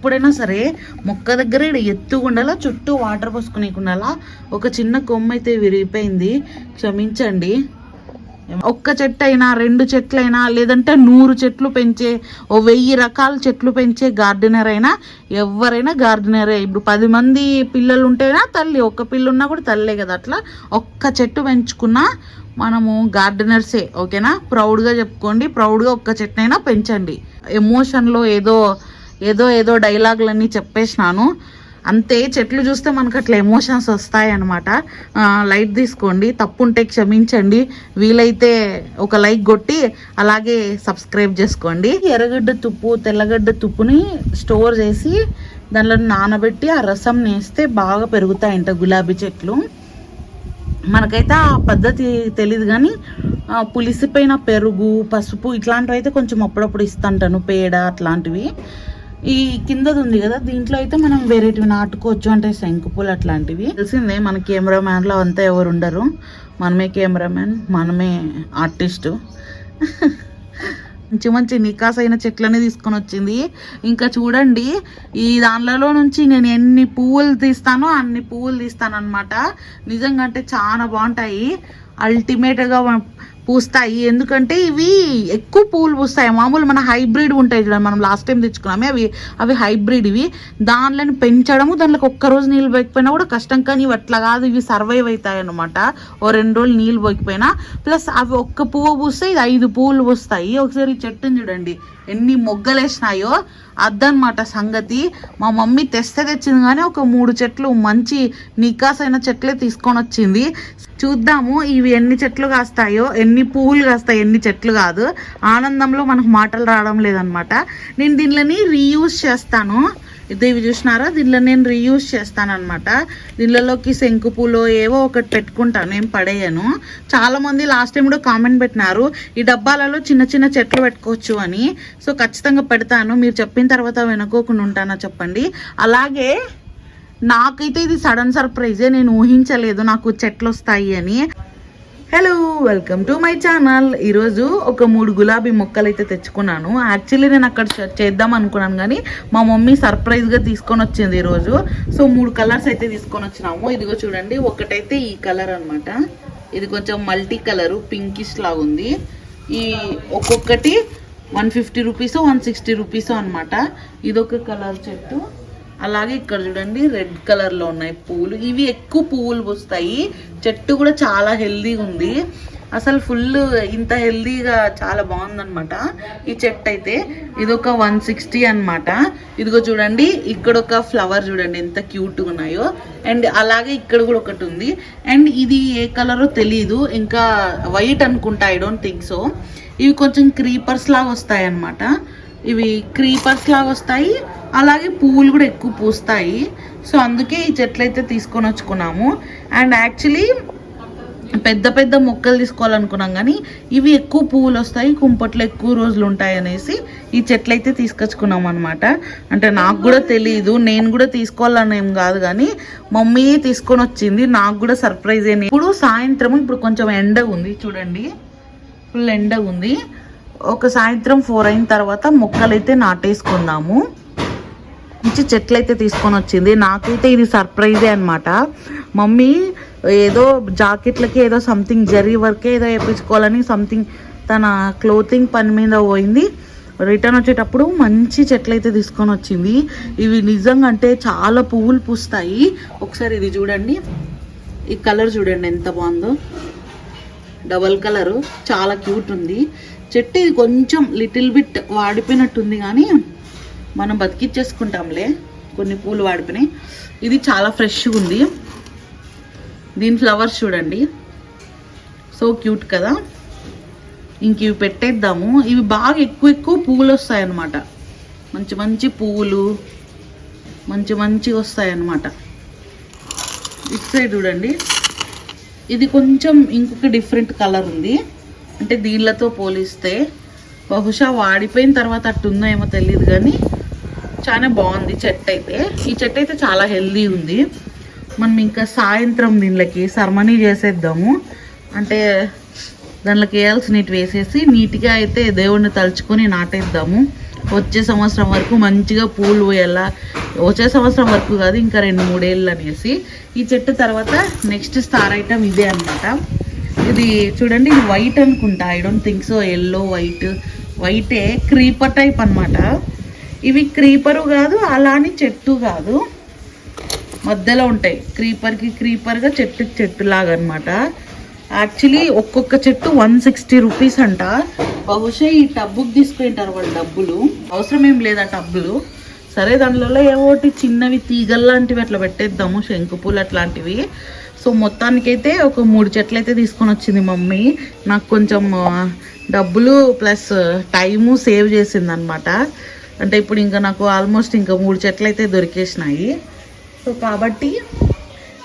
ఎప్పుడైనా సరే మొక్క దగ్గర ఈడ ఎత్తుగా ఉండాలా చుట్టూ వాటర్ పోసుకునేకుండాలా ఒక చిన్న కొమ్మ అయితే విరిగిపోయింది. క్షమించండి. ఒక్క చెట్టు అయినా రెండు చెట్లైనా లేదంటే నూరు చెట్లు పెంచే ఓ వెయ్యి రకాల చెట్లు పెంచే గార్డెనర్ అయినా ఎవరైనా గార్డెనరే. ఇప్పుడు పది మంది పిల్లలు ఉంటేనా తల్లి ఒక్క పిల్ల ఉన్నా కూడా తల్లే కదా. అట్లా ఒక్క చెట్టు పెంచుకున్నా మనము గార్డెనర్సే ఓకేనా? ప్రౌడ్గా చెప్పుకోండి ప్రౌడ్గా ఒక్క చెట్టునైనా పెంచండి. ఎమోషన్లో ఏదో ఏదో ఏదో డైలాగులన్నీ చెప్పేసినాను. అంతే చెట్లు చూస్తే మనకు అట్లా ఎమోషన్స్ వస్తాయి అనమాట లైట్ తీసుకోండి తప్పు ఉంటే క్షమించండి వీలైతే ఒక లైక్ కొట్టి అలాగే సబ్స్క్రైబ్ చేసుకోండి. ఎర్రగడ్డ తుప్పు తెల్లగడ్డ తుప్పుని స్టోర్ చేసి దానిలో నానబెట్టి ఆ రసం నేస్తే బాగా పెరుగుతాయంట గులాబీ చెట్లు. మనకైతే ఆ పద్ధతి తెలియదు కానీ పులిసిపోయిన పెరుగు పసుపు ఇట్లాంటివి అయితే కొంచెం అప్పుడప్పుడు ఇస్తుంటాను పేడ అట్లాంటివి. ఈ కిందది ఉంది కదా దీంట్లో అయితే మనం వేరేటివి నాటుకోవచ్చు అంటే శంకుపూలు అట్లాంటివి. తెలిసిందే మన కెమెరామ్యాన్లో అంతా ఎవరు ఉండరు మనమే కెమెరామ్యాన్ మనమే ఆర్టిస్టు మంచి మంచి నికాస్ అయిన చెట్లని తీసుకొని వచ్చింది ఇంకా చూడండి ఈ దానిలలో నుంచి నేను ఎన్ని పువ్వులు తీస్తానో అన్ని పువ్వులు తీస్తాను అనమాట నిజంగా అంటే చాలా బాగుంటాయి. అల్టిమేట్గా పూస్తాయి. ఎందుకంటే ఇవి ఎక్కువ పూలు పూస్తాయి. మామూలు మన హైబ్రిడ్ ఉంటాయి చూడండి. మనం లాస్ట్ టైం తెచ్చుకున్నామే. అవి అవి హైబ్రిడ్ ఇవి. దానిలను పెంచడము దాంట్లోకి ఒక్క రోజు నీళ్ళు పోయకపోయినా కూడా కష్టం. కానీ ఇవి అట్లా కాదు. ఇవి సర్వైవ్ అవుతాయి అనమాట ఓ రెండు రోజులు నీళ్ళు పోయకపోయినా. ప్లస్ అవి ఒక్క పువ్వు పూస్తే ఇది ఐదు పువ్వులు పూస్తాయి. ఒకసారి ఈ చెట్టుని చూడండి. ఎన్ని మొగ్గలేసినాయో. అదనమాట సంగతి. మా మమ్మీ తెస్తే తెచ్చింది కానీ ఒక మూడు చెట్లు మంచి నికాస్ అయిన చెట్లే తీసుకొని వచ్చింది చూద్దాము ఇవి ఎన్ని చెట్లు కాస్తాయో ఎన్ని పువ్వులు కాస్తాయి ఎన్ని చెట్లు కాదు. ఆనందంలో మనకు మాటలు రావడం లేదనమాట నేను దీనిలని రీయూజ్ చేస్తాను. ఇది ఇవి చూసినారా? దీనిలో నేను రీయూజ్ చేస్తాను అనమాట దీనిలోకి శంకు పూలు ఏవో ఒకటి పెట్టుకుంటాను ఏం పడేయను. చాలామంది లాస్ట్ టైం కూడా కామెంట్ పెట్టినారు. ఈ డబ్బాలలో చిన్న చిన్న చెట్లు పెట్టుకోవచ్చు అని. సో ఖచ్చితంగా పెడతాను. మీరు చెప్పిన తర్వాత వెనుకోకుండా ఉంటానా చెప్పండి. అలాగే నాకైతే ఇది సడన్ సర్ప్రైజే నేను ఊహించలేదు నాకు చెట్లు వస్తాయి అని. Hello welcome to my channel ఈరోజు ఒక మూడు గులాబీ మొక్కలు అయితే తెచ్చుకున్నాను. యాక్చువల్లీ నేను అక్కడ చేద్దాం అనుకున్నాను కానీ మా మమ్మీ సర్ప్రైజ్గా తీసుకొని వచ్చింది ఈరోజు సో మూడు కలర్స్ అయితే తీసుకొని వచ్చినాము. ఇదిగో చూడండి ఒకటైతే ఈ కలర్ అనమాట ఇది కొంచెం మల్టీ కలరు పింకిష్ లాగా ఉంది. ఈ ఒక్కొక్కటి one fifty rupees one sixty rupees అనమాట ఇదొక కలర్ చెట్టు. అలాగే ఇక్కడ చూడండి రెడ్ కలర్లో ఉన్నాయి పువ్వులు ఇవి ఎక్కువ పువ్వులు పూస్తాయి. చెట్టు కూడా చాలా హెల్దీగా ఉంది. అసలు ఫుల్ ఇంత హెల్దీగా చాలా బాగుందనమాట ఈ చెట్టు అయితే ఇది ఒక వన్ సిక్స్టీ అనమాట ఇదిగో చూడండి ఇక్కడ ఒక ఫ్లవర్ చూడండి ఎంత క్యూట్గా ఉన్నాయో. అండ్ అలాగే ఇక్కడ కూడా ఒకటి ఉంది. అండ్ ఇది ఏ కలరో తెలియదు ఇంకా వైట్ అనుకుంటా ఐ డోంట్ థింక్ సో. ఇవి కొంచెం క్రీపర్స్ లాగా వస్తాయి అన్నమాట ఇవి క్రీపర్స్ లాగా వస్తాయి. అలాగే పువ్వులు కూడా ఎక్కువ పూస్తాయి. సో అందుకే ఈ చెట్లు అయితే తీసుకొని వచ్చుకున్నాము. అండ్ యాక్చువల్లీ పెద్ద పెద్ద మొక్కలు తీసుకోవాలనుకున్నాం కానీ ఇవి ఎక్కువ పువ్వులు వస్తాయి. కుంపట్లో ఎక్కువ రోజులు ఉంటాయి అనేసి ఈ చెట్లు అయితే తీసుకొచ్చుకున్నాం అనమాట అంటే నాకు కూడా తెలియదు నేను కూడా తీసుకోవాలని ఏం కాదు కానీ మమ్మీ తీసుకొని వచ్చింది. నాకు కూడా సర్ప్రైజ్ అయినాయి. ఇప్పుడు సాయంత్రం ఇప్పుడు కొంచెం ఎండ ఉంది. చూడండి. ఫుల్ ఎండ ఉంది. ఒక సాయంత్రం ఫోర్ అయిన తర్వాత మొక్కలు అయితే నాటేసుకుందాము. మంచి చెట్లు అయితే తీసుకొని వచ్చింది. నాకైతే ఇది సర్ప్రైజే అనమాట మమ్మీ ఏదో జాకెట్లకి ఏదో సంథింగ్ జరీ వర్కే ఏదో వేయించుకోవాలని సంథింగ్ తన క్లోతింగ్ పని మీద పోయింది. రిటర్న్ వచ్చేటప్పుడు మంచి చెట్లు అయితే తీసుకొని వచ్చింది. ఇవి నిజంగా అంటే చాలా పువ్వులు పూస్తాయి. ఒకసారి ఇది చూడండి. ఈ కలర్ చూడండి ఎంత బాగుందో. డబల్ కలరు చాలా క్యూట్ ఉంది. చెట్టు ఇది కొంచెం లిటిల్ బిట్ వాడిపోయినట్టుంది కానీ మనం బతికిచ్చేసుకుంటాంలే. కొన్ని పూలు వాడిపోయినాయి. ఇది చాలా ఫ్రెష్గా ఉంది. దీని ఫ్లవర్స్ చూడండి. సో క్యూట్ కదా. ఇంక ఇవి పెట్టేద్దాము. ఇవి బాగా ఎక్కువ ఎక్కువ పువ్వులు వస్తాయి అన్నమాట మంచి మంచి పువ్వులు మంచి మంచిగా వస్తాయి అన్నమాట ఇటు సైడ్ చూడండి. ఇది కొంచెం ఇంకొక డిఫరెంట్ కలర్ ఉంది. అంటే దీనిలతో పోలిస్తే బహుశా వాడిపోయిన తర్వాత అట్టుందో ఏమో తెలియదు కానీ చాలా బాగుంది చెట్టు అయితే ఈ చెట్టు అయితే చాలా హెల్దీ ఉంది. మనం ఇంకా సాయంత్రం దీనిలోకి సర్మనీ చేసేద్దాము. అంటే దానిలోకి వేయాల్సినవి వేసేసి నీట్గా అయితే దేవుడిని తలుచుకొని నాటేద్దాము. వచ్చే సంవత్సరం వరకు మంచిగా పూలు పోయేలా వచ్చే సంవత్సరం వరకు కాదు ఇంకా రెండు మూడేళ్ళు అనేసి ఈ చెట్టు తర్వాత నెక్స్ట్ స్టార్ ఐటమ్ ఇదే అన్నమాట. ఇది చూడండి ఇది వైట్ అనుకుంటా. I don't think so yellow white వైటే creeper type అనమాట ఇవి క్రీపరు కాదు అలా అని చెట్టు కాదు. మధ్యలో ఉంటాయి. క్రీపర్కి క్రీపర్గా చెట్టుకి చెట్టు లాగా అనమాట యాక్చువల్లీ ఒక్కొక్క చెట్టు వన్ సిక్స్టీ రూపీస్ అంట. బహుశా ఈ టబ్బుకి తీసుకుంటారు వాళ్ళు డబ్బులు. అవసరం ఏం లేదా టబ్బులు. సరే దానిలో ఏవోటి చిన్నవి తీగల్లాంటివి అట్లా పెట్టేద్దాము. శంకుపూలు అట్లాంటివి. సో మొత్తానికైతే ఒక మూడు చెట్లు అయితే తీసుకొని వచ్చింది మమ్మీ. నాకు కొంచెం డబ్బులు ప్లస్ టైము సేవ్ చేసింది అనమాట అంటే ఇప్పుడు ఇంకా నాకు ఆల్మోస్ట్ ఇంకా మూడు చెట్లు అయితే దొరికేసినాయి. సో కాబట్టి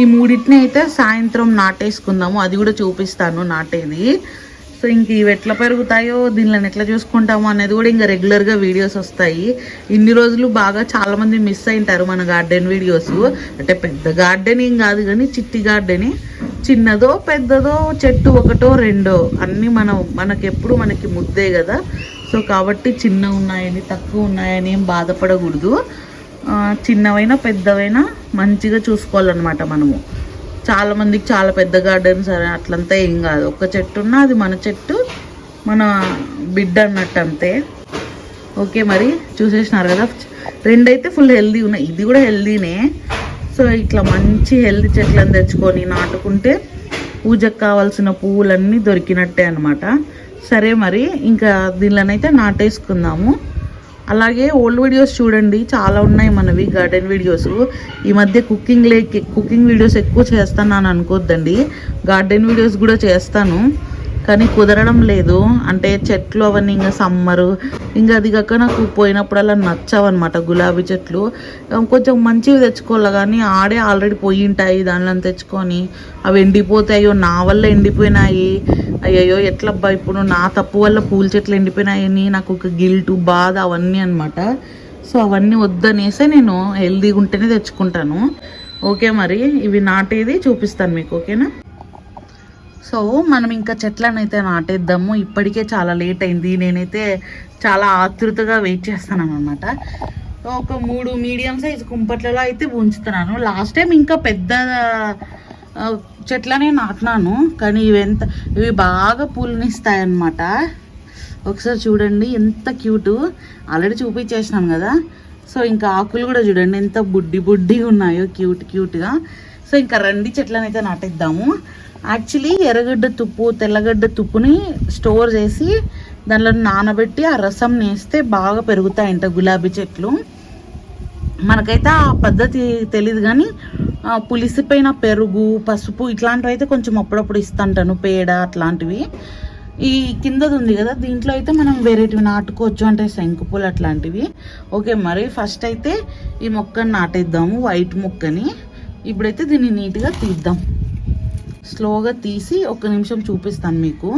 ఈ మూడింటిని అయితే సాయంత్రం నాటేసుకుందాము. అది కూడా చూపిస్తాను నాటేది. సో ఇంక ఇవి ఎట్లా పెరుగుతాయో దీనిలో ఎట్లా చూసుకుంటాము అనేది కూడా ఇంకా రెగ్యులర్గా వీడియోస్ వస్తాయి. ఇన్ని రోజులు బాగా చాలామంది మిస్ అయింటారు మన గార్డెన్ వీడియోస్ అంటే పెద్ద గార్డెన్ ఏం కాదు కానీ చిట్టి గార్డెన్ చిన్నదో పెద్దదో చెట్టు ఒకటో రెండో అన్నీ మనం మనకెప్పుడు మనకి ముద్దే కదా. సో కాబట్టి చిన్న ఉన్నాయని తక్కువ ఉన్నాయని ఏం బాధపడకూడదు. చిన్నవైనా పెద్దవైనా మంచిగా చూసుకోవాలన్నమాట మనము. చాలా మందికి చాలా పెద్ద గార్డెన్స్ అని అట్లంతా ఏం కాదు. ఒక చెట్టు ఉన్నా అది మన చెట్టు మన బిడ్డ అన్నట్టు అంతే. ఓకే మరి చూసేసినారు కదా? రెండైతే ఫుల్ హెల్దీ ఉన్నాయి. ఇది కూడా హెల్దీనే సో ఇట్లా మంచి హెల్దీ చెట్లను తెచ్చుకొని నాటుకుంటే పూజకు కావాల్సిన పువ్వులన్నీ దొరికినట్టే అనమాట సరే మరి ఇంకా దీనిలోనైతే నాటేసుకుందాము. అలాగే ఓల్డ్ వీడియోస్ చూడండి చాలా ఉన్నాయి మనవి గార్డెన్ వీడియోస్ ఈ మధ్య కుకింగ్ లేక్ కుకింగ్ వీడియోస్ ఎక్కువ చేస్తాను అని అనుకోద్దండి. గార్డెన్ వీడియోస్ కూడా చేస్తాను. కానీ కుదరడం లేదు. అంటే చెట్లు అవన్నీ ఇంకా సమ్మరు. ఇంకా అది కాక నాకు పోయినప్పుడల్లా నచ్చావన్నమాట గులాబీ చెట్లు. కొంచెం మంచివి తెచ్చుకోవాలి కానీ ఆడే ఆల్రెడీ పోయి ఉంటాయి దానిలో తెచ్చుకొని. అవి ఎండిపోతాయో. నా వల్ల ఎండిపోయినాయి. అయ్యయ్యో ఎట్లబ్బా ఇప్పుడు నా తప్పు వల్ల పూల చెట్లు ఎండిపోయినాయని నాకు ఒక గిల్టు బాధ అవన్నీ అనమాట సో అవన్నీ వద్దనేసే నేను హెల్దీగా ఉంటేనే తెచ్చుకుంటాను. ఓకే మరి ఇవి నాటేది చూపిస్తాను మీకు ఓకేనా? సో మనం ఇంకా చెట్లను అయితే నాటేద్దాము. ఇప్పటికే చాలా లేట్ అయింది. నేనైతే చాలా ఆతృతగా వెయిట్ చేస్తున్నాను అనమాట ఒక మూడు మీడియం సైజ్ కుంపట్లలో అయితే ఉంచుతున్నాను. లాస్ట్ టైం ఇంకా పెద్ద చెట్లనే నాటినాను. కానీ ఇవి ఎంత ఇవి బాగా పూలనిస్తాయి అన్నమాట ఒకసారి చూడండి ఎంత క్యూట్. ఆల్రెడీ చూపించేసినాను కదా. సో ఇంకా ఆకులు కూడా చూడండి ఎంత బుడ్డి బుడ్డిగా ఉన్నాయో క్యూట్ క్యూట్గా. సో ఇంకా రండి చెట్లను అయితే నాటిద్దాము. యాక్చువల్లీ ఎర్రగడ్డ తుప్పు తెల్లగడ్డ తుప్పుని స్టోర్ చేసి దానిలో నానబెట్టి ఆ రసం నేస్తే బాగా పెరుగుతాయంట గులాబీ చెట్లు. మనకైతే ఆ పద్ధతి తెలియదు కానీ పులిసిపోయిన పెరుగు పసుపు ఇట్లాంటివి అయితే కొంచెం అప్పుడప్పుడు ఇస్తుంటాను పేడ అట్లాంటివి. ఈ కిందది ఉంది కదా దీంట్లో అయితే మనం వేరేటివి నాటుకోవచ్చు అంటే శంకుపూలు అట్లాంటివి. ఓకే మరి ఫస్ట్ అయితే ఈ మొక్కని నాటేద్దాము వైట్ మొక్కని. ఇప్పుడైతే దీన్ని నీట్గా తీద్దాం. స్లోగా తీసి ఒక నిమిషం చూపిస్తాను మీకు.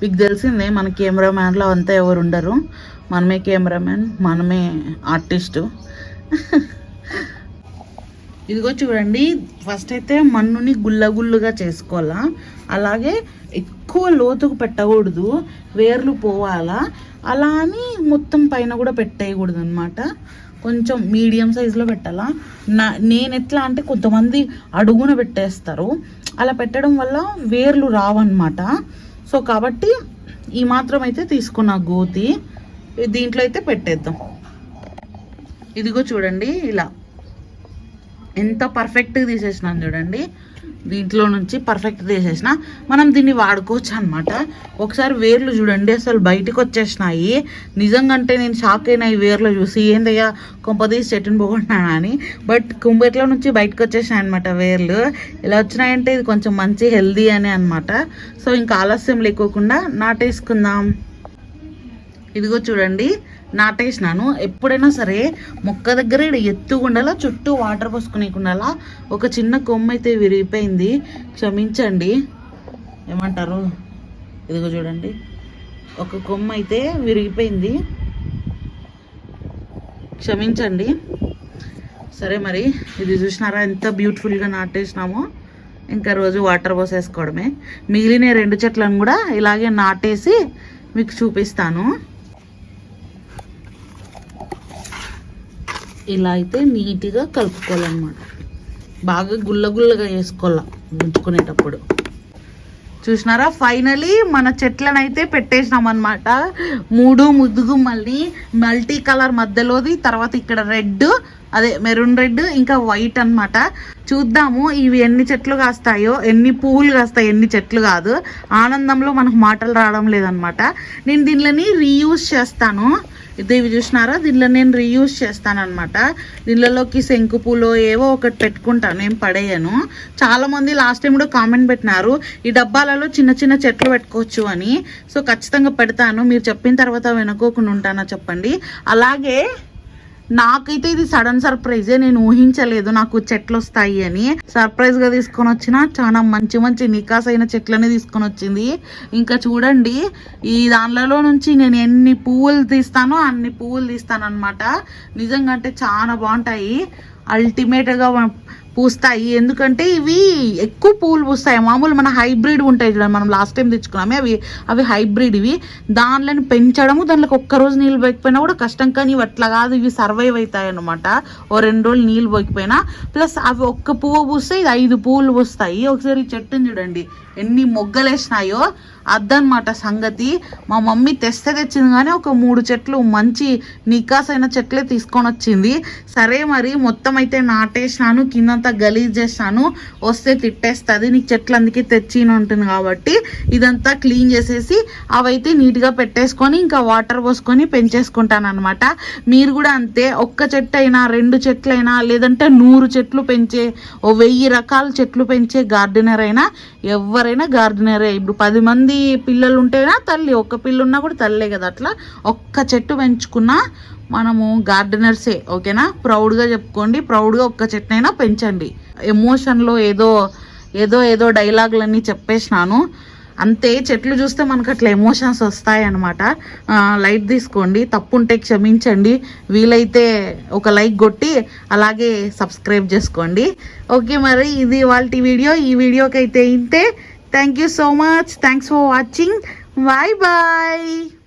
మీకు తెలిసిందే మన కెమెరామ్యాన్లో అంతా ఎవరు ఉండరు మనమే కెమెరామ్యాన్ మనమే ఆర్టిస్టు. ఇదిగో చూడండి ఫస్ట్ అయితే మన్నుని గుల్లగుల్లుగా చేసుకోవాలా. అలాగే ఎక్కువ లోతుకు పెట్టకూడదు వేర్లు పోవాలా. అలా అని మొత్తం పైన కూడా పెట్టేయకూడదు అనమాట కొంచెం మీడియం సైజులో పెట్టాలా. నా నేను ఎట్లా అంటే కొంతమంది అడుగున పెట్టేస్తారు. అలా పెట్టడం వల్ల వేర్లు రావన్నమాట. సో కాబట్టి ఈ మాత్రం అయితే తీసుకున్న గోతి దీంట్లో అయితే పెట్టేద్దాం. ఇదిగో చూడండి ఇలా. ఎంత పర్ఫెక్ట్గా తీసేసినాను చూడండి. దీంట్లో నుంచి పర్ఫెక్ట్ తీసేసిన. మనం దీన్ని వాడుకోవచ్చు అనమాట ఒకసారి వేర్లు చూడండి అసలు బయటకు వచ్చేసినాయి. నిజంగా అంటే నేను షాక్ అయినా ఈ వేర్లు చూసి ఏందయ్యా కొంపదీసి చెట్టుని పోగొట్టినా అని. బట్ కుంబెట్లో నుంచి బయటకు వచ్చేసినాయి అనమాట వేర్లు. ఇలా వచ్చినాయంటే ఇది కొంచెం మంచి హెల్దీ అని అనమాట సో ఇంకా ఆలస్యం లేకోకుండా నాటేసుకుందాం. ఇదిగో చూడండి. నాటేసినాను. ఎప్పుడైనా సరే మొక్క దగ్గర ఈడ ఎత్తుగా ఉండాలా చుట్టూ వాటర్ పోసుకునేకుండాలా ఒక చిన్న కొమ్మ అయితే విరిగిపోయింది. క్షమించండి. ఏమంటారు? ఇదిగో చూడండి. ఒక కొమ్మ అయితే విరిగిపోయింది. క్షమించండి. సరే మరి ఇది చూసినారా? ఎంత బ్యూటిఫుల్గా నాటేసినామో. ఇంకా రోజు వాటర్ పోసేసుకోవడమే. మిగిలిన రెండు చెట్లను కూడా ఇలాగే నాటేసి మీకు చూపిస్తాను. ఇలా అయితే నీట్గా కలుపుకోవాలన్నమాట. బాగా గుల్ల గుల్లగా చేసుకోవాలి ఉంచుకునేటప్పుడు చూసినారా? ఫైనలీ మన చెట్లను అయితే పెట్టేసినాం అనమాట మూడు ముద్దుగు మళ్ళీ మల్టీ కలర్ మధ్యలోది తర్వాత ఇక్కడ రెడ్ అదే మెరూన్ రెడ్ ఇంకా వైట్ అన్నమాట. చూద్దాము ఇవి ఎన్ని చెట్లు కాస్తాయో ఎన్ని పువ్వులు కాస్తాయి ఎన్ని చెట్లు కాదు. ఆనందంలో మనకు మాటలు రావడం లేదనమాట నేను దీనిలోని రీయూజ్ చేస్తాను. ఇది ఇవి చూసినారా? దీనిలో నేను రీయూజ్ చేస్తానమాట దీనిలోకి శంకు పూలు ఏవో ఒకటి పెట్టుకుంటాను ఏం పడేయను. చాలామంది లాస్ట్ టైం కూడా కామెంట్ పెట్టినారు ఈ డబ్బాలలో చిన్న చిన్న చెట్లు పెట్టుకోవచ్చు అని. సో ఖచ్చితంగా పెడతాను. మీరు చెప్పిన తర్వాత వెనుకోకుండా ఉంటానా చెప్పండి. అలాగే నాకైతే ఇది సడన్ సర్ప్రైజే నేను ఊహించలేదు నాకు చెట్లు వస్తాయి అని. సర్ప్రైజ్గా తీసుకొని వచ్చిన చాలా మంచి మంచి నికాస్ అయిన చెట్లని తీసుకొని వచ్చింది. ఇంకా చూడండి ఈ దానిలలో నుంచి నేను ఎన్ని పువ్వులు తీస్తానో అన్ని పువ్వులు తీస్తాను అనమాట నిజంగా అంటే చాలా బాగుంటాయి. అల్టిమేట్గా పూస్తాయి. ఎందుకంటే ఇవి ఎక్కువ పూలు పూస్తాయి. మామూలు మన హైబ్రిడ్ ఉంటాయి చూడండి. మనం లాస్ట్ టైం తెచ్చుకున్నామే. అవి అవి హైబ్రిడ్ ఇవి. దానిలను పెంచడము దాంట్లో ఒక్క రోజు నీళ్ళు పోయకపోయినా కూడా కష్టం. కానీ ఇవి అట్లా కాదు. ఇవి సర్వైవ్ అవుతాయి అనమాట ఓ రెండు రోజులు నీళ్ళు పోయిపోయినా ప్లస్ అవి ఒక్క పువ్వు పూస్తే ఇది ఐదు పువ్వులు పూస్తాయి. ఒకసారి చెట్టుని చూడండి. ఎన్ని మొగ్గలేసినాయో అదనమాట సంగతి. మా మమ్మీ తెస్తే తెచ్చింది కానీ ఒక మూడు చెట్లు మంచి నికాసైన చెట్లే తీసుకొని వచ్చింది సరే మరి మొత్తం అయితే నాటేసినాను కిందంతా గలీజ్ చేస్తాను వస్తే తిట్టేస్తుంది నీకు చెట్లు అందుకే తెచ్చిన ఉంటుంది కాబట్టి ఇదంతా క్లీన్ చేసేసి అవైతే నీట్గా పెట్టేసుకొని ఇంకా వాటర్ పోసుకొని పెంచేసుకుంటాను అనమాట మీరు కూడా అంతే ఒక్క చెట్టు అయినా రెండు చెట్లైనా లేదంటే నూరు చెట్లు పెంచే ఓ వెయ్యి రకాల చెట్లు పెంచే గార్డెనర్ అయినా ఎవరైనా గార్డెనరే. ఇప్పుడు పది మంది పిల్లలు ఉంటేనా తల్లి ఒక్క పిల్ల ఉన్నా కూడా తల్లే కదా అట్లా. ఒక్క చెట్టు పెంచుకున్నా మనము గార్డెనర్సే ఓకేనా? ప్రౌడ్గా చెప్పుకోండి ప్రౌడ్గా ఒక్క చెట్టునైనా పెంచండి. ఎమోషన్లో ఏదో ఏదో ఏదో డైలాగులన్నీ చెప్పేసినాను. అంతే చెట్లు చూస్తే మనకు అట్లా ఎమోషన్స్ వస్తాయన్నమాట. లైట్ తీసుకోండి తప్పు ఉంటే క్షమించండి. వీలైతే ఒక లైక్ కొట్టి అలాగే సబ్స్క్రైబ్ చేసుకోండి. ఓకే మరి ఇది వాళ్ళ వీడియో. ఈ వీడియోకి అయితే ఇంతే. Thank you so much. Thanks for watching. Bye bye.